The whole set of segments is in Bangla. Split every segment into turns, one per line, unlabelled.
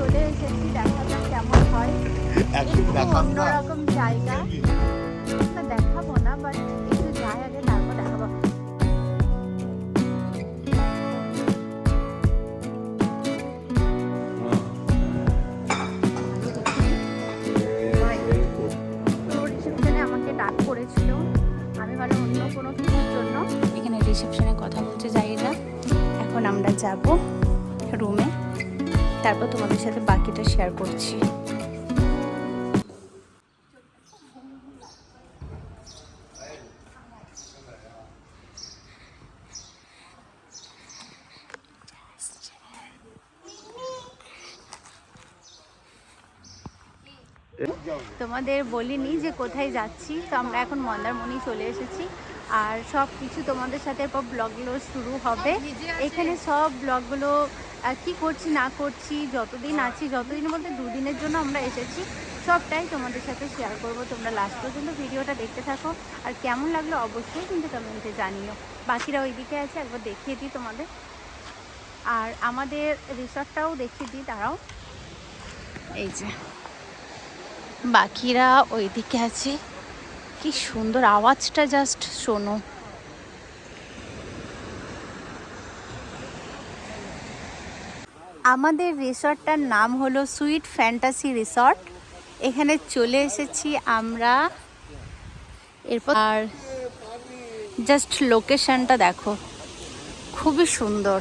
চলে এসেছি দেখা যাক কেমন হয়। একটু
না।
অন্যরকম জায়গা। না দেখাবো না বাট একটু যাই আগে তারপর দেখাবো। করেছিল। আমি ভালো অন্য কোনো কিছুর জন্য? এখানে রিসেপশনে কথা বলছে জাহিদা এখন আমরা যাব রুমে তারপর তোমাদের সাথে বাকিটা শেয়ার করছি। তোমাদের বলিনি যে কোথায় যাচ্ছি, তো আমরা এখন মন্দারমণি চলে এসেছি। আর সব কিছু তোমাদের সাথে এরপর ব্লগগুলো শুরু হবে। এখানে সব ব্লগগুলো কি করছি, না করছি, যতদিন আছি যতদিন বলতে দুদিনের জন্য আমরা এসেছি, সবটাই তোমাদের সাথে শেয়ার করব। তোমরা লাস্ট পর্যন্ত ভিডিওটা দেখতে থাকো। আর কেমন লাগল অবশ্যই কিন্তু কমেন্টে জানিও। বাকিরা ওইদিকে আছে, একবার দেখিয়ে দিই তোমাদের। আর আমাদের রিসর্টটাও দেখিয়ে দিই তারাও এই যে, বাকিরা ওইদিকে আছে। কি সুন্দর আওয়াজটা জাস্ট শোনো। আমাদের রিসর্টটার নাম হলো সুইট ফ্যান্টাসি রিসর্ট। এখানে চলে এসেছি আমরা। এরপর আর জাস্ট লোকেশনটা দেখো। খুবই সুন্দর।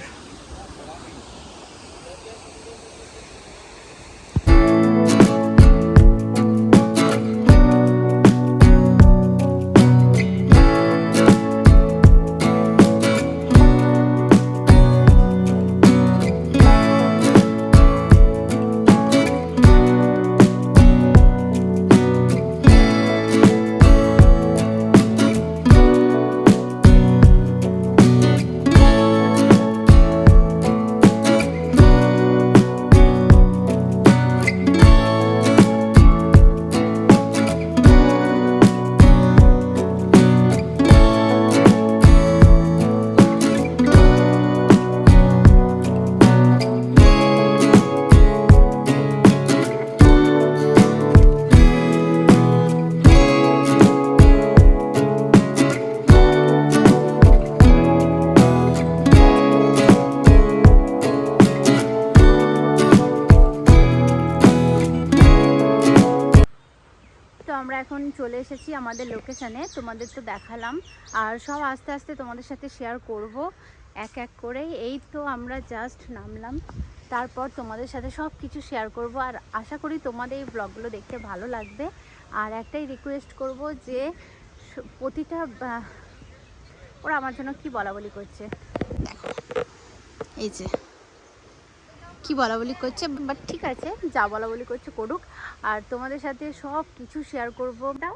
তো আমরা এখন চলে এসেছি আমাদের লোকেশানে তোমাদের তো দেখালাম। আর সব আস্তে আস্তে তোমাদের সাথে শেয়ার করব, এক এক করে। এই তো আমরা জাস্ট নামলাম, তারপর তোমাদের সাথে সব কিছু শেয়ার করব। আর আশা করি তোমাদের এই ব্লগগুলো দেখতে ভালো লাগবে। আর একটাই রিকোয়েস্ট করব যে প্রতিটা ওরা আমার জন্য কি বলা বলি করছে? এই যে। কি বলা বলি করছে বাট ঠিক আছে যা বলা বলি করছে করুক। আর তোমাদের সাথে সব কিছু শেয়ার করব। দাও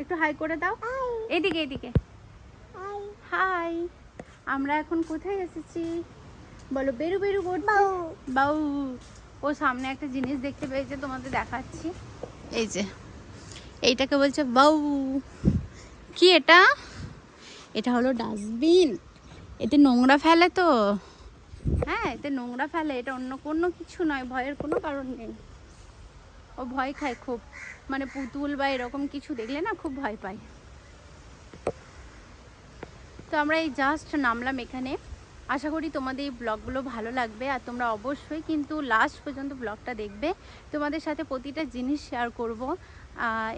একটু হাই করে দাও। এদিকে এদিকে। হাই আমরা এখন কোথায় এসেছি? বলো বেরু বেরু করতে বাউ। ও সামনে একটা জিনিস দেখতে পেয়েছে তোমাদের দেখাচ্ছি। এই যে এইটাকে বলছে বাউ। কি এটা? এটা হলো ডাস্টবিন। এতে নোংরা ফেলে তো। হ্যাঁ এতে নোংরা ফেলে এটা অন্য কোনো কিছু নয় ভয়ের কোনো কারণ নেই। ও ভয় খায় খুব। মানে পুতুল বা এরকম কিছু দেখলে না খুব ভয় পায়। তো আমরা এই জাস্ট নামলাম এখানে। আশা করি তোমাদের এই ব্লগগুলো ভালো লাগবে আর তোমরা অবশ্যই কিন্তু লাস্ট পর্যন্ত ব্লগটা দেখবে। তোমাদের সাথে প্রতিটা জিনিস শেয়ার করব।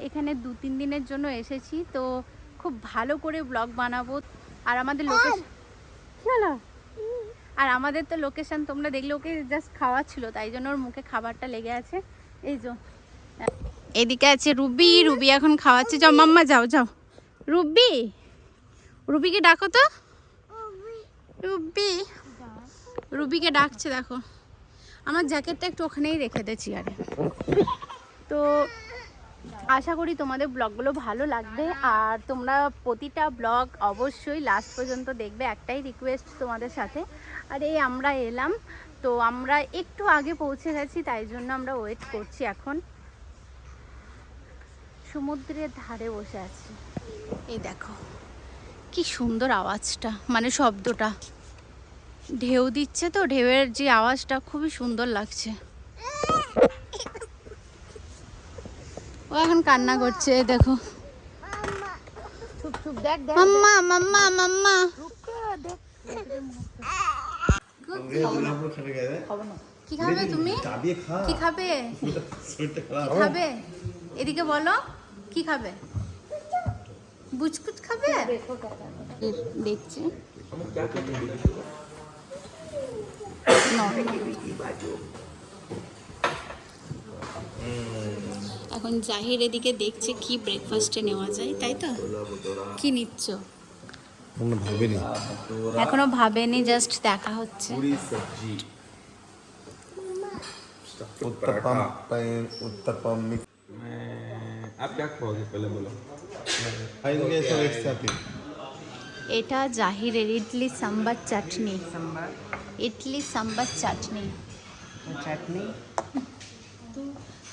এখানে দু তিন দিনের জন্য এসেছি তো খুব ভালো করে ব্লগ বানাবো। আর আমাদের লোকেশন আর আমাদের তো লোকেশন তোমরা দেখলে ওকে জাস্ট খাওয়া ছিল তাই জন্য ওর মুখে খাবারটা লেগে আছে। এই যে, এদিকে আছে রুবি রুবি এখন খাওয়াচ্ছে। যাও, মাম্মা যাও যাও। রুবি, রুবিকে ডাকো তো। রুবি, রুবিকে ডাকছে, দেখো। আমার জ্যাকেটটা একটু ওখানেই রেখে দে, চেয়ারে। তো আশা করি তোমাদের ব্লগগুলো ভালো লাগবে। আর তোমরা প্রতিটা ব্লগ অবশ্যই লাস্ট পর্যন্ত দেখবে, একটাই রিকোয়েস্ট তোমাদের সাথে। আর এই আমরা এলাম। তো আমরা একটু আগে পৌঁছে গেছি, তাই জন্য আমরা ওয়েট করছি এখন। সমুদ্রের ধারে বসে আছি। এই দেখো, কি সুন্দর আওয়াজটা মানে শব্দটা। ঢেউ দিচ্ছে তো, ঢেউয়ের যে আওয়াজটা খুবই সুন্দর লাগছে। এখন কান্না করছে দেখো
চুপ চুপ দেখ দেখ
মাম্মা মাম্মা মাম্মা
দেখ
কি খাবে তুমি কি খাবে কি খাবে এদিকে বলো কি খাবে বুচকুচ খাবে দেখছি এখন জাহির এদিকে দেখছে কি ব্রেকফাস্টে নেওয়া যায় তাই তো কি নিচ্ছ
আমরা ভাবিনি
এখনো ভাবেনি জাস্ট দেখা হচ্ছে
पूरी सब्जी
उत्तपम पैन उत्तपम मिक्स
मैं आप क्या खाओगे पहले बोलो
खाएंगे सब एक साथ ही
এটা জাহিরের ইডলি সাম্বার চাটনি ইডলি সাম্বার চাটনি
চাটনি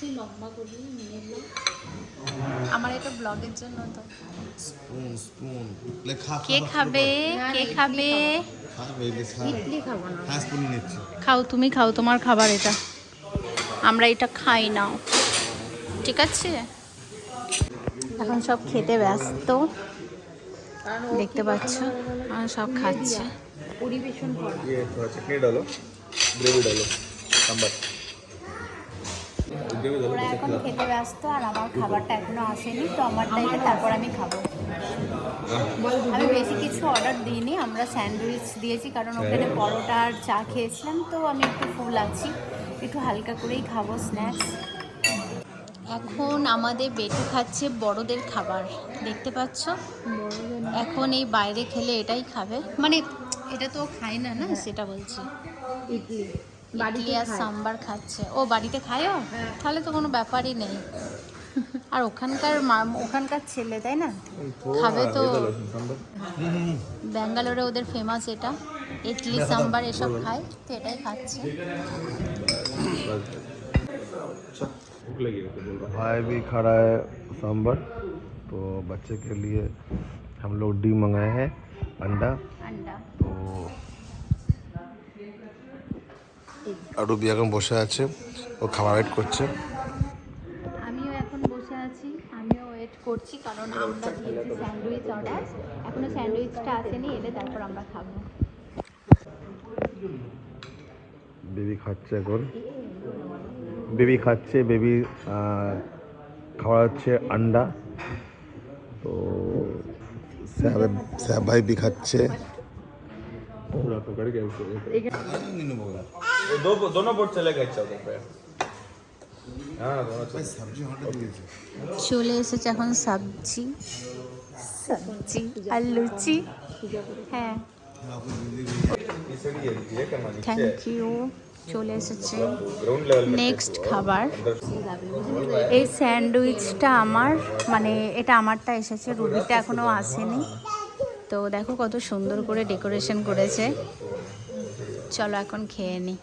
একটু লম্বা করলেই নিয়ে এলাম আমার এটা ব্লগের জন্য তো।
Spoon spoon. লেখা
কে খাবে? কে খাবে?
ইডলি খাব না।
হ্যাঁ স্পুন নিচ্ছি।
খাও তুমি খাও তোমার খাবার এটা। আমরা এটা খাই না। ঠিক আছে? এখন সব খেতে ব্যস্ত। দেখতে পাচ্ছ? আর সব খাচ্ছে।
পরিবেশন করা।
ইয়ে থোড়া চিকনি ডালো? গ্রেভি ডালো সাম্বার।
ওরা এখন খেতে ব্যস্ত আর আমার খাবারটা এখনও আসেনি তো আমারটা এটা তারপর আমি খাব। আমি বেশি কিছু অর্ডার দিইনি আমরা স্যান্ডউইচ দিয়েছি কারণ ওখানে পরোটা আর চা খেয়েছিলাম তো আমি একটু ফুল আছি। একটু হালকা করেই খাব স্ন্যাক্স এখন আমাদের বেটু খাচ্ছে বড়দের খাবার দেখতে পাচ্ছ? এখন এই বাইরে খেলে এটাই খাবে। মানে এটা তো খায় না না? সেটা বলছি।
ইডলি।
বাড়িতে আর সাম্বার খাচ্ছে ও বাড়িতে খায়ও তাহলে তো কোনো ব্যাপারই নেই আর ওখানকার মা- ওখানকার ছেলে তাই না খাবে তো
सांबर
ব্যাঙ্গালোরে ওদের ফেমাস এটা ইডলি সাম্বার এসব খায় তো এটাই খাচ্ছে
अच्छा भूख लगी है तो बोल रहा
भाई भी खा रहा है सांबर तो बच्चे के लिए हम लोग डी मंगाए हैं अंडा
আন্ডা
তো আরুবি এখন বসে আছে। ও খাবার ওয়েট করছে।
আমিও এখন বসে আছি। আমিও ওয়েট করছি কারণ আমরা দিয়েছি স্যান্ডউইচ অর্ডার এখনও স্যান্ডউইচটা আসেনি এলে তারপর আমরা খাব।
বেবি খাচ্ছে এখন। বেবি খাচ্ছে বেবি খাওয়া হচ্ছে আন্ডা। তো স্যাব স্যাব ভাই বি খাচ্ছে।
पूरा पकड़ के उसको ये दो दोनों बोर्ड चलेगा अच्छा उधर पे हाँ दोनों चलेगा
সবজি হঠাৎ দিয়েছে
চলে এসেছে এখন সবজি সবজি আর লুচি হ্যাঁ
इसे ये ये करना नीचे
থ্যাংক ইউ চলে এসেছে
ग्राउंड लेवल में
নেক্সট খাবার
अंदर
এই স্যান্ডউইচটা আমার মানে এটা আমারটা এসেছে রুবিটা এখনো আসেনি তো দেখো কত সুন্দর করে ডেকোরেশন করেছে চলো এখন খেয়ে নিই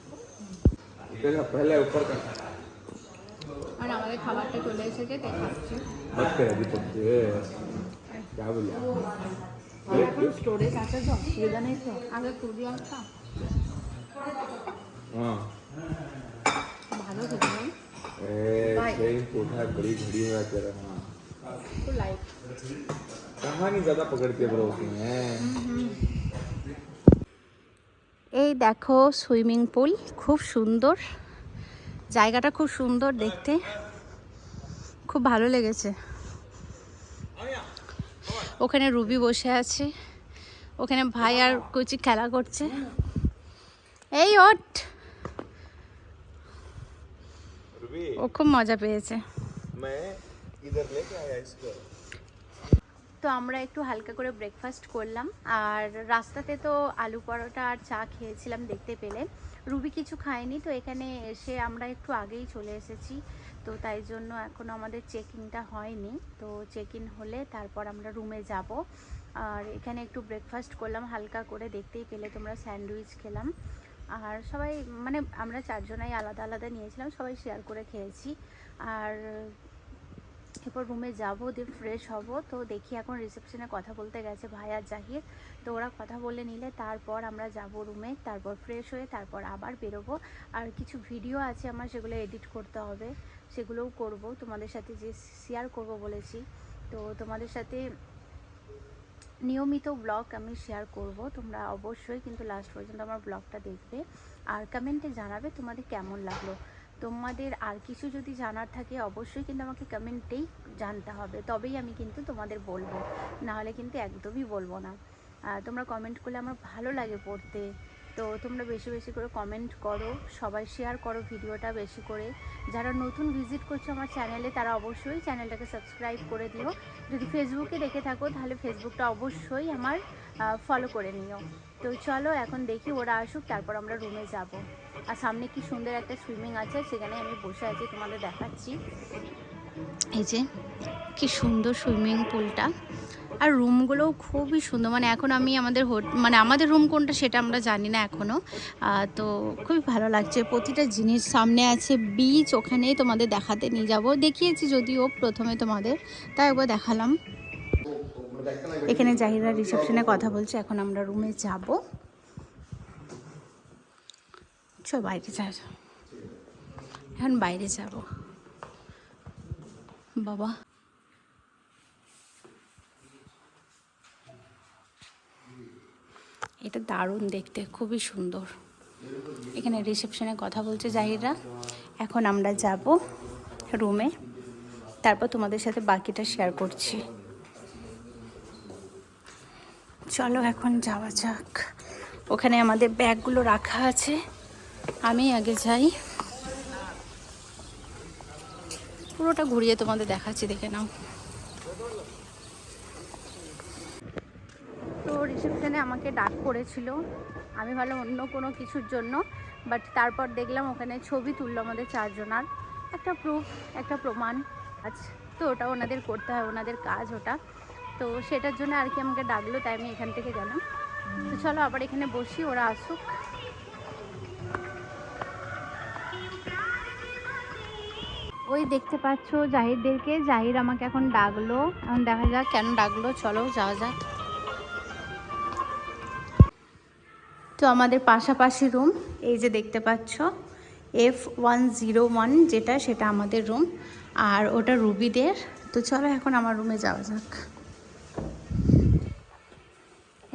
देखा पहले ऊपर का
আর আমাদের খাবারটা চলে এসেছে তাই খাচ্ছি
मत कर अभी तक ये क्या बोला
এখন স্টোরেজ আছে তো অসুবিধা নেই তো
আগে কুড়ি একটা
हाँ
ভালো খেতে
ए ट्रेन कोठा बड़ी घड़ी में तेरा हाँ
তো লাইট
कहाँ नहीं ज्यादा पकड़ती है ब्रो उसमें
এই দেখো সুইমিং পুল খুব সুন্দর জায়গাটা খুব সুন্দর দেখতে খুব ভালো লেগেছে ওখানে রুবি বসে আছে ওখানে ভাই আর কুচি খেলা করছে এই ওট
रूबी
ও খুব মজা পেয়েছে তো আমরা একটু হালকা করে ব্রেকফাস্ট করলাম। আর রাস্তাতে তো আলু পরোটা আর চা খেয়েছিলাম দেখতে পেলে। রুবি কিছু খায়নি, তো এখানে এসে আমরা একটু আগেই চলে এসেছি। তো তাই জন্য এখনও আমাদের চেকিংটা হয়নি। তো চেক ইন হলে তারপর আমরা রুমে যাব। আর এখানে একটু ব্রেকফাস্ট করলাম, হালকা করে দেখতেই পেলে তোমরা স্যান্ডউইচ খেলাম। আর সবাই মানে আমরা চারজনাই আলাদা আলাদা নিয়েছিলাম, সবাই শেয়ার করে খেয়েছি। আর এরপর রুমে যাব, দিয়ে ফ্রেশ হব। তো দেখি এখন রিসেপশনে কথা বলতে গেছে ভাই আর জাহির তো ওরা কথা বলে নিলে, তারপর আমরা যাব রুমে তারপর ফ্রেশ হয়ে তারপর আবার বেরোবো। আর কিছু ভিডিও আছে আমার, সেগুলো এডিট করতে হবে। সেগুলোও করব। তোমাদের সাথে যে শেয়ার করব বলেছি। তো তোমাদের সাথে নিয়মিত ব্লগ আমি শেয়ার করব। তোমরা অবশ্যই কিন্তু লাস্ট পর্যন্ত আমার ব্লগটা দেখবে। আর কমেন্টে জানাবে তোমাদের কেমন লাগল। তোমাদের আর কিছু যদি জানার থাকে, অবশ্যই কিন্তু আমাকে কমেন্টেই জানতে হবে। তবেই আমি কিন্তু তোমাদের বলব। নাহলে কিন্তু একদমই বলব না। তোমরা কমেন্ট করলে আমার ভালো লাগে পড়তে। তো তোমরা বেশি বেশি করে কমেন্ট করো, সবাই শেয়ার করো ভিডিওটা বেশি করে। যারা নতুন ভিজিট করছ আমার চ্যানেলে, তারা অবশ্যই চ্যানেলটাকে সাবস্ক্রাইব করে দিও। যদি ফেসবুকে দেখে থাকো, তাহলে ফেসবুকটা অবশ্যই আমার ফলো করে নিও। তো চলো, এখন দেখি ওরা আসুক, তারপর আমরা রুমে যাব। আর সামনে কি সুন্দর একটা সুইমিং আছে, সেখানে আমি বসে আছি, তোমাদের দেখাচ্ছি। এই যে, কি সুন্দর সুইমিং পুলটা। আর রুমগুলোও খুবই সুন্দর মানে এখন আমি আমাদের হোট- মানে আমাদের রুম কোনটা সেটা আমরা জানি না এখনও তো খুবই ভালো লাগছে, প্রতিটা জিনিস সামনে আছে বিচ ওখানেই তোমাদের দেখাতে নিয়ে যাব। দেখিয়েছি যদিও প্রথমে তোমাদের, তাই একবার দেখালাম। এখানে জাহিরা রিসেপশনে কথা বলছে, এখন আমরা রুমে যাব। চ বাইরে যা। এখন বাইরে যাব। বাবা। এটা দারুণ দেখতে, খুবই সুন্দর। এখানে রিসেপশনে কথা বলছে জাহিরা এখন আমরা যাব রুমে তারপর তোমাদের সাথে বাকিটা শেয়ার করছি। চলো এখন যাওয়া যাক। ওখানে আমাদের ব্যাগগুলো রাখা আছে। আমি আগে যাই। পুরোটা ঘুরিয়ে তোমাদের দেখাচ্ছি, দেখে নাও। তো রিসেপশনে আমাকে ডাক করেছিল। আমি ভাবলাম অন্য কোনো কিছুর জন্য বাট তারপর দেখলাম ওখানে ছবি তুললো আমাদের চারজনার। একটা প্রুফ একটা প্রমাণ। আচ্ছা তো ওটা ওনাদের করতে হয়, ওনাদের কাজ ওটা। তো সেটার জন্য আর কি আমাকে ডাকলো, তাই আমি এখান থেকে গেলাম। তো চলো আবার এখানে বসি, ওরা আসুক। ওই দেখতে পাচ্ছ জাহিরদেরকে জাহির আমাকে এখন ডাকলো। এখন দেখা যাক কেন ডাকলো। চলো, যাওয়া যাক। তো আমাদের পাশাপাশি রুম এই যে দেখতে পাচ্ছ এফ ওয়ান জিরো ওয়ান যেটা, সেটা আমাদের রুম আর ওটা রুবিদের। তো চলো এখন আমার রুমে যাওয়া যাক।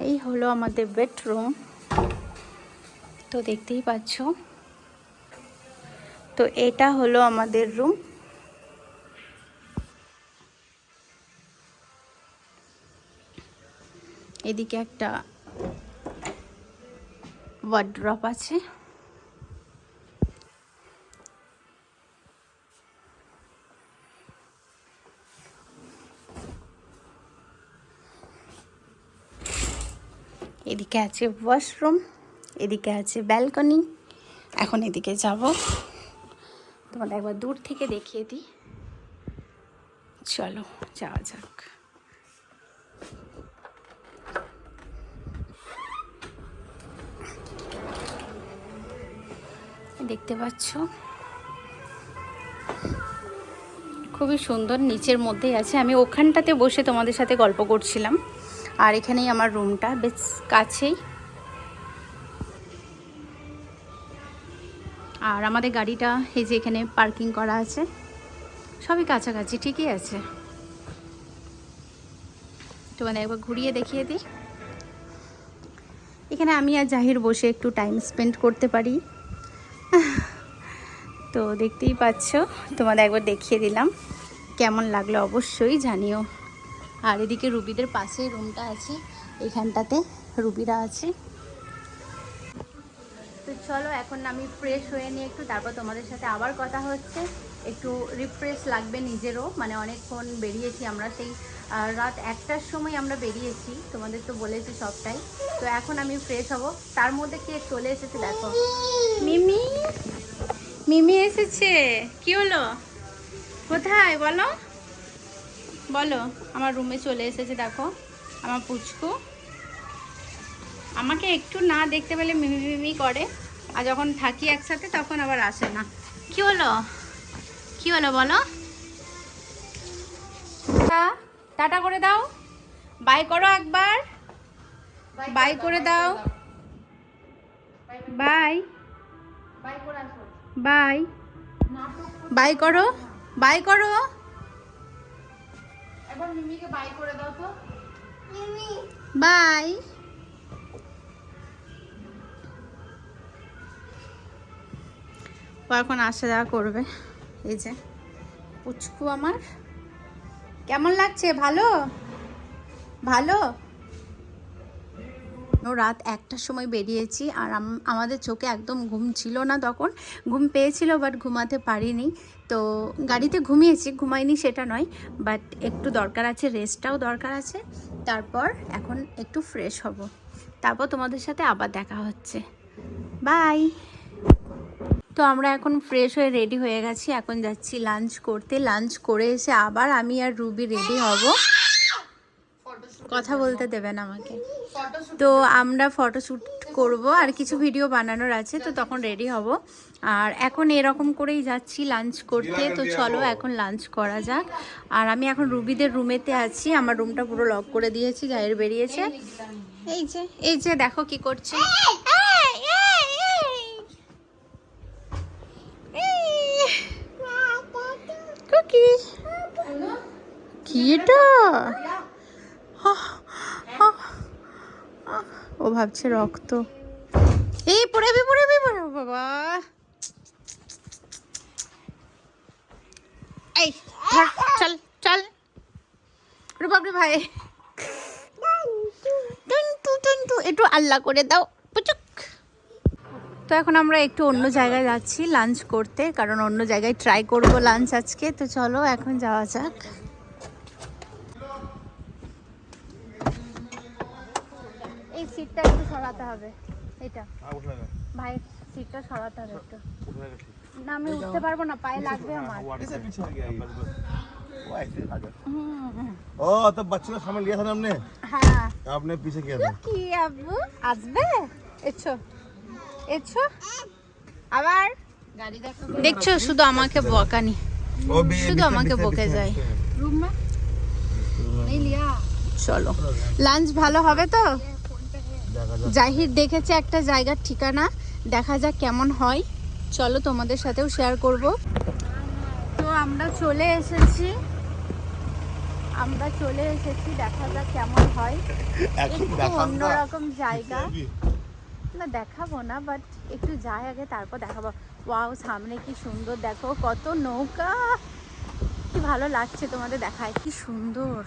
এই হলো আমাদের বেডরুম তো দেখতেই পাচ্ছ তো এটা হলো আমাদের রুম এদিকে একটা ওয়ার্ড্রপ আছে। এদিকে আছে ওয়াশরুম এদিকে আছে ব্যালকনি এখন এদিকে যাব। তোমাদের একবার দূর থেকে দেখিয়ে দিই। চলো, যাওয়া যাক। দেখতে পাচ্ছ? খুবই সুন্দর, নিচের মধ্যেই আছে। আমি ওখানটাতে বসে তোমাদের সাথে গল্প করছিলাম। আর এখানেই আমার রুমটা বেশ কাছেই। আর আমাদের গাড়িটা এই যে এখানে পার্কিং করা আছে, সবই কাছাকাছি, ঠিকই আছে। তোমাদের একবার ঘুরিয়ে দেখিয়ে দিই। এখানে আমি আর জাহির বসে একটু টাইম স্পেন্ড করতে পারি। তো দেখতেই পাচ্ছ, তোমাদের একবার দেখিয়ে দিলাম। কেমন লাগল অবশ্যই জানিও। আর এদিকে রুবিদের পাশে রুমটা আছে, এখানটাতে রুবিরা আছে। তো চলো, এখন আমি ফ্রেশ হয়ে নিয়ে একটু তারপর তোমাদের সাথে আবার কথা হচ্ছে। একটু রিফ্রেশ লাগবে নিজেরও মানে অনেকক্ষণ বেরিয়েছি আমরা সেই রাত একটার সময় আমরা বেরিয়েছি, তোমাদের তো বলেছি সবটাই। তো এখন আমি ফ্রেশ হব। তার মধ্যে কে চলে এসেছে দেখো। মিমি? মিমি এসেছে। কি হলো? কোথায়? বলো। বলো, আমার রুমে চলে এসেছে দেখো, আমার পুচকু। আমাকে একটু না দেখতে পেলে মিমি মিমি করে আর যখন থাকি একসাথে তখন আবার আসে না। কি হলো? কি হলো বলো? টাটা করে দাও। বাই করো একবার। বাই করে দাও। বাই।
বাই করে আসো।
বাই। বাই করো। বাই করো।
বাই।
ও এখন আসা যাওয়া করবে। এই যে, পুচকু আমার। কেমন লাগছে? ভালো? ভালো? রাত একটার সময় বেরিয়েছি, আর আম- আমাদের চোখে একদম ঘুম ছিল না তখন। ঘুম পেয়েছিল বাট ঘুমাতে পারিনি। তো গাড়িতে ঘুমিয়েছি, ঘুমাইনি সেটা নয় বাট একটু দরকার আছে রেস্টটাও দরকার আছে। তারপর এখন একটু ফ্রেশ হব। তারপর তোমাদের সাথে আবার দেখা হচ্ছে। বাই তো আমরা এখন ফ্রেশ হয়ে রেডি হয়ে গেছি। এখন যাচ্ছি লাঞ্চ করতে। লাঞ্চ করে এসে আবার আমি আর রুবি রেডি হব। কথা বলতে দেবেন আমাকে। তো আমরা ফটোশ্যুট করব। আর কিছু ভিডিও বানানোর আছে, তো তখন রেডি হব। আর এখন এরকম করেই যাচ্ছি লাঞ্চ করতে। তো চলো এখন লাঞ্চ করা যাক। আর আমি এখন রুবিদের রুমেতে আছি। আমার রুমটা পুরো লক করে দিয়েছি, জাহির বেরিয়েছে। এই যে এই যে দেখো কি করছে। কুকি কি এটা ও ভাবছে রক্ত এই পড়াবি পড়াবি পড়াবি বাবা এই চল চল রে বাপরে ভাই টুনটু টুনটু একটু আল্লাহ করে দাও তো এখন আমরা একটু অন্য জায়গায় যাচ্ছি লাঞ্চ করতে কারণ অন্য জায়গায় ট্রাই করব লাঞ্চ আজকে তো চলো এখন যাওয়া যাক এই সিটটা একটু সরাতে হবে এটা ভাই সিটটা সরাতে হবে একটু না আমি উঠতে পারবো না পায়ে লাগবে আমার হুম, হুম।
ओ तब बच्चे का सामान लिया था ना हमने
হ্যাঁ
आपने पीछे किया था
কি আব্বু আসবে এছো এছো? আবার? দেখছ শুধু আমাকে বকানি। শুধু আমাকে বকে যায়। চলো। লাঞ্চ ভালো হবে তো? জাহির দেখেছে একটা জায়গার ঠিকানা। দেখা যাক কেমন হয়। চলো তোমাদের সাথেও শেয়ার করব। তো আমরা চলে এসেছি। আমরা চলে এসেছি দেখা যাক কেমন হয়। অন্যরকম জায়গা। না দেখাবো না বাট একটু যাই আগে তারপর দেখাবো। ওয়াও সামনে কি সুন্দর দেখো কত নৌকা! কি ভালো লাগছে তোমাদের দেখায় কি সুন্দর।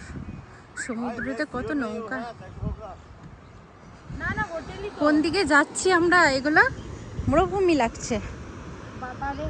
সমুদ্রতে কত নৌকা।
না না
কোন দিকে যাচ্ছি আমরা এগুলো? মরুভূমি লাগছে।
বাবারে